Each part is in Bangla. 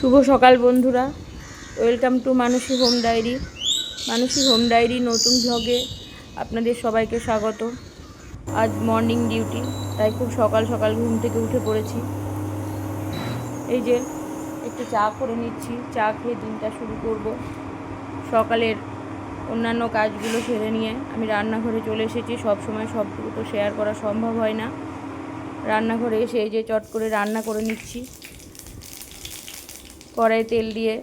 শুভ সকাল বন্ধুরা। Welcome to Manasi home diary Manasi home diary নতুন ভ্লগে আপনাদের সবাইকে স্বাগত। আজ মর্নিং ডিউটি তাই খুব সকাল সকাল ঘুম থেকে উঠে পড়েছি। এই যে, একটু চা করে নিচ্ছি। চা খেয়ে দিনটা শুরু করব। সকালের অন্যান্য কাজগুলো সেরে নিয়ে আমি রান্নাঘরে চলে এসেছি। সব সময় সবটুকু তো শেয়ার করা সম্ভব হয় না। রান্নাঘরে এসে এই যে চট করে রান্না করে নিচ্ছি। কড়াই তেল দিয়ে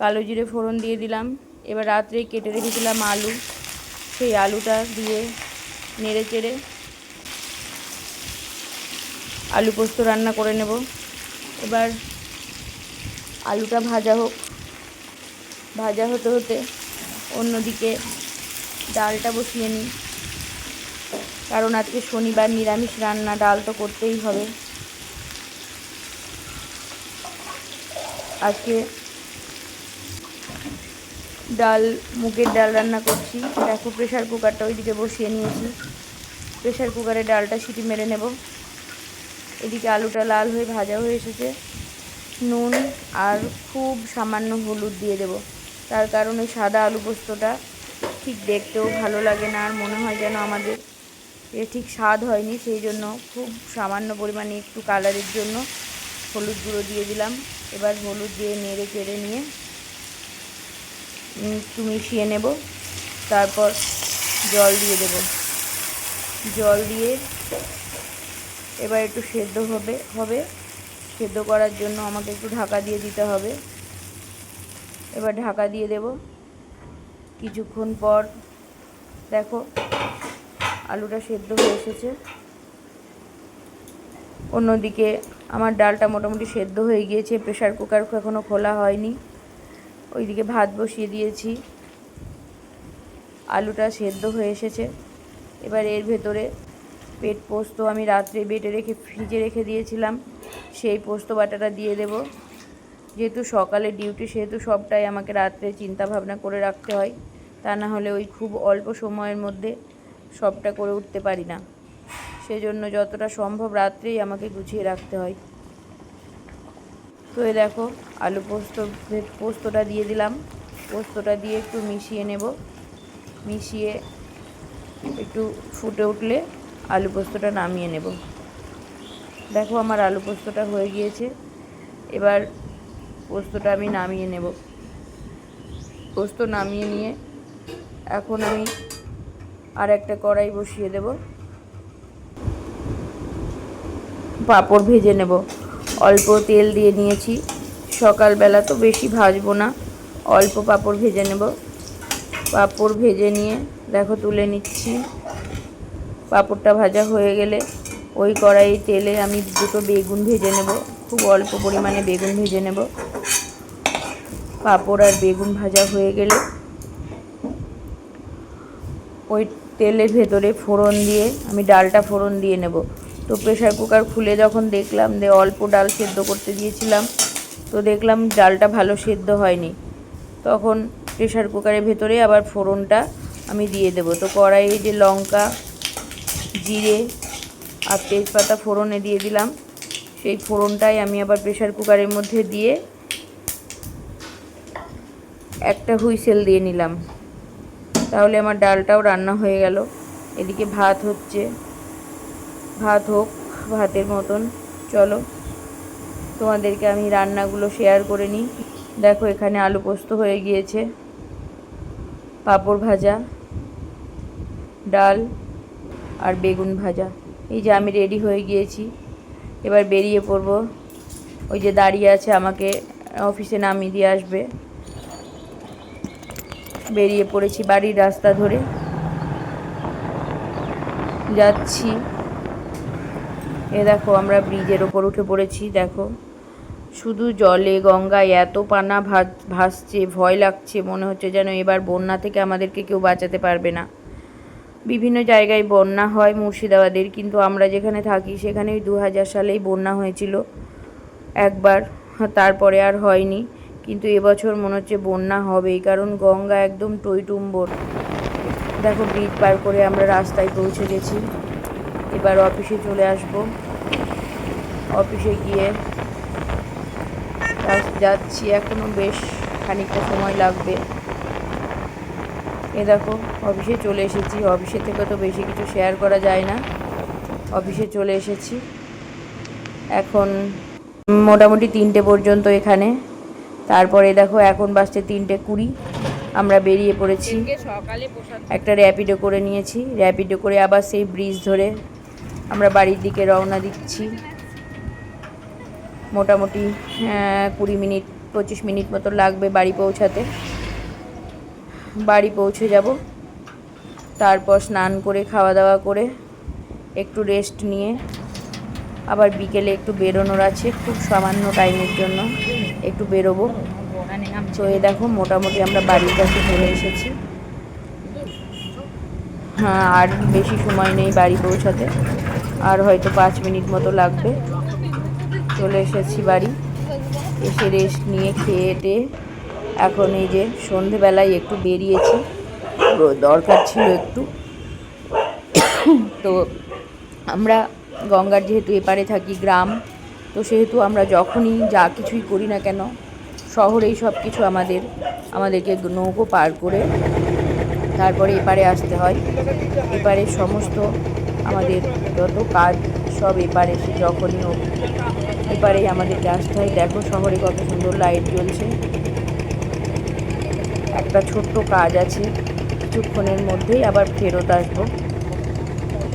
কালো জিরে ফোড়ন দিয়ে দিলাম। এবার রাত্রেই কেটে রেখেছিলাম আলু। সেই আলুটা দিয়ে নেড়ে চেড়ে আলু পোস্ত রান্না করে নেব। এবার আলুটা ভাজা হোক। ভাজা হতে হতে অন্যদিকে ডালটা বসিয়ে নিই। কারণ আজকে শনিবার নিরামিষ রান্না, ডাল তো করতেই হবে। আজকে ডাল, মুগের ডাল রান্না করছি। দেখো প্রেশার কুকারটা ওইদিকে বসিয়ে নিয়েছি। প্রেশার কুকারে ডালটা সিটি মেরে নেব। এদিকে আলুটা লাল হয়ে ভাজা হয়ে এসেছে। নুন আর খুব সামান্য হলুদ দিয়ে দেব। তার কারণে সাদা আলু পোস্তটা ঠিক দেখতেও ভালো লাগে না আর মনে হয় যেন আমাদের এ ঠিক স্বাদ হয়নি। সেই জন্য খুব সামান্য পরিমাণে একটু কালারের জন্য হলুদ গুঁড়ো দিয়ে দিলাম। এবার হলুদ দিয়ে নেড়ে চেড়ে নিয়ে একটু মিশিয়ে নেব। তারপর জল দিয়ে দেব। জল দিয়ে এবার একটু সেদ্ধ হবে হবে। সেদ্ধ করার জন্য আমাকে একটু ঢাকা দিয়ে দিতে হবে। এবার ঢাকা দিয়ে দেব। কিছুক্ষণ পর, দেখো, আলুটা সেদ্ধ হয়ে এসেছে। অন্যদিকে আমার ডালটা মোটামুটি সেদ্ধ হয়ে গিয়েছে প্রেশার কুকার এখনও খোলা হয়নি। ওইদিকে ভাত বসিয়ে দিয়েছি। আলুটা সেদ্ধ হয়ে এসেছে। এবার এর ভেতরে পেট পোস্ত আমি রাত্রে বেটে রেখে ফ্রিজে রেখে দিয়েছিলাম। সেই পোস্ত বাটাটা দিয়ে দেব। যেহেতু সকালে ডিউটি, সেহেতু সবটাই আমাকে রাত্রে চিন্তা ভাবনা করে রাখতে হয়। তা না হলে ওই খুব অল্প সময়ের মধ্যে সবটা করে উঠতে পারি না। সেজন্য যতটা সম্ভব রাত্রেই আমাকে গুছিয়ে রাখতে হয়। তো এই দেখো, আলু পোস্ত পোস্তটা দিয়ে দিলাম। পোস্তটা দিয়ে একটু মিশিয়ে নেব। মিশিয়ে একটু ফুটে উঠলে আলু পোস্তটা নামিয়ে নেব। দেখো আমার আলু পোস্তটা হয়ে গিয়েছে। এবার পোস্তটা আমি নামিয়ে নেব। পোস্ত নামিয়ে নিয়ে এখন আমি আর একটা কড়াই বসিয়ে দেব। পাঁপড় ভেজে নেব। অল্প তেল দিয়ে নিয়েছি। সকালবেলা তো বেশি ভাজবো না। অল্প পাঁপড় ভেজে নেব। পাঁপড় ভেজে নিয়ে দেখো তুলে নিচ্ছি। পাঁপড়টা ভাজা হয়ে গেলে ওই কড়াই তেলে আমি দুটো বেগুন ভেজে নেব। খুব অল্প পরিমাণে বেগুন ভেজে নেব। পাঁপড় আর বেগুন ভাজা হয়ে গেলে ওই তেলের ভেতরে ফোড়ন দিয়ে আমি ডালটা ফোড়ন দিয়ে নেব। তো প্রেশার কুকার খুলে যখন দেখলাম যে অল্প ডাল সেদ্ধ করতে দিয়েছিলাম, তো দেখলাম ডালটা ভালো সেদ্ধ হয়নি। তখন প্রেশার কুকারের ভেতরে আবার ফোড়নটা আমি দিয়ে দেবো। তো কড়াইয়ে যে লঙ্কা, জিরে আর তেজপাতা ফোড়নে দিয়ে দিলাম, সেই ফোড়নটাই আমি আবার প্রেশার কুকারের মধ্যে দিয়ে একটা হুইসেল দিয়ে নিলাম। তাহলে আমার ডালটাও রান্না হয়ে গেল। এদিকে ভাত হচ্ছে। ভাত হোক, ভাতের মতন। চলো, তোমাদেরকে আমি রান্নাগুলো শেয়ার করে নিই। দেখো, এখানে আলু পোস্ত হয়ে গিয়েছে, পাঁপড় ভাজা, ডাল আর বেগুন ভাজা। এই যে আমি রেডি হয়ে গিয়েছি। এবার বেরিয়ে পড়ব। ওই যে দাঁড়িয়ে আছে আমাকে অফিসে নামিয়ে দিয়ে আসবে। বেরিয়ে পড়েছি বাড়ির রাস্তা ধরে। যাচ্ছি। এ দেখো, আমরা ব্রিজের ওপর উঠে পড়েছি, দেখো। শুধু জলে, গঙ্গায় এত পানা ভাস ভাসছে, ভয় লাগছে, মনে হচ্ছে যেন এবার বন্যা থেকে আমাদেরকে কেউ বাঁচাতে পারবে না। বিভিন্ন জায়গায় বন্যা হয় মুর্শিদাবাদের, কিন্তু আমরা যেখানে থাকি সেখানে দু হাজার সালেই বন্যা হয়েছিল। একবার, তারপরে আর হয়নি, কিন্তু এবছর মনে হচ্ছে বন্যা হবেই, কারণ গঙ্গা একদম টইটুম্বর। দেখো, ব্রিজ পার করে আমরা রাস্তায় পৌঁছে গেছি। এবার অফিসে চলে আসব। অফিসে গিয়ে যাচ্ছি এখনও বেশ খানিকটা সময় লাগবে। এ দেখো অফিসে চলে এসেছি। অফিসে থেকে তো বেশি কিছু শেয়ার করা যায় না। অফিসে চলে এসেছি। এখন মোটামুটি তিনটে পর্যন্ত এখানে। তারপরে দেখো এখন বাজছে তিনটে কুড়ি। আমরা বেরিয়ে পড়েছি। সকালে একটা র্যাপিডো করে নিয়েছি। র্যাপিডো করে আবার সেই ব্রিজ ধরে আমরা বাড়ির দিকে রওনা দিচ্ছি। মোটামুটি আহ, কুড়ি মিনিট পঁচিশ মিনিট মতো লাগবে বাড়ি পৌঁছাতে। বাড়ি পৌঁছে যাব। তারপর স্নান করে খাওয়া দাওয়া করে একটু রেস্ট নিয়ে। আবার বিকেলে একটু বেরোনোর আছে খুব সামান্য টাইমের জন্য একটু বেরোবো। তো এই দেখো মোটামুটি আমরা বাড়ির কাছে চলে এসেছি। হ্যাঁ আর বেশি সময় নেই বাড়ি পৌঁছাতে। আর হয়তো পাঁচ মিনিট মতো লাগবে। চলে এসেছি বাড়ি। এসে রেস্ট নিয়ে খেয়ে টেয়ে এখন এই যে সন্ধেবেলায় একটু বেরিয়েছি। দরকার ছিল একটু। তো আমরা গঙ্গার যেহেতু এপারে থাকি গ্রাম, তো সেহেতু আমরা যখনই যা কিছুই করি না কেন, শহরেই সব কিছু আমাদের, আমাদেরকে নৌকো পার করে তারপরে এপারে আসতে হয়। এপারে সমস্ত আমাদের যত কাজ সব এপারে সে যখনই হোক, এপারেই আমাদের আসতে দেখো শহরে কত সুন্দর লাইট জ্বলছে। একটা ছোট্ট কাজ আছে, কিছুক্ষণের মধ্যেই আবার ফেরত আসব।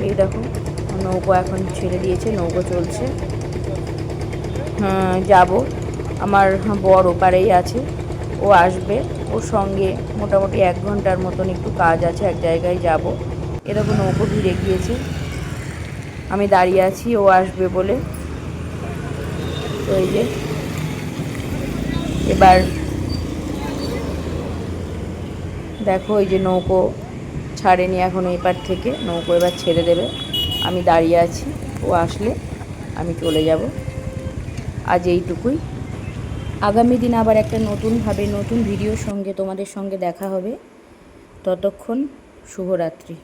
এই দেখো, নৌকো এখন ছেড়ে দিয়েছে, নৌকো চলছে। হ্যাঁ যাব। আমার বর ওপারেই আছে, ও আসবে। ওর সঙ্গে মোটামুটি এক ঘণ্টার মতন একটু কাজ আছে, এক জায়গায় যাব। এরকম নৌকো ভিড়ে গিয়েছে। আমি দাঁড়িয়ে আছি, ও আসবে বলে। এই যে। এবার দেখো এই যে নৌকো ছাড়েনি এখন এই পার থেকে, নৌকো এবার ছেড়ে দেবে। আমি দাঁড়িয়ে আছি, ও আসলে আমি চলে যাব। আজ এইটুকুই। আগামী দিন আবার একটা নতুনভাবে নতুন ভিডিওর সঙ্গে তোমাদের সঙ্গে দেখা হবে। ততক্ষণ শুভরাত্রি।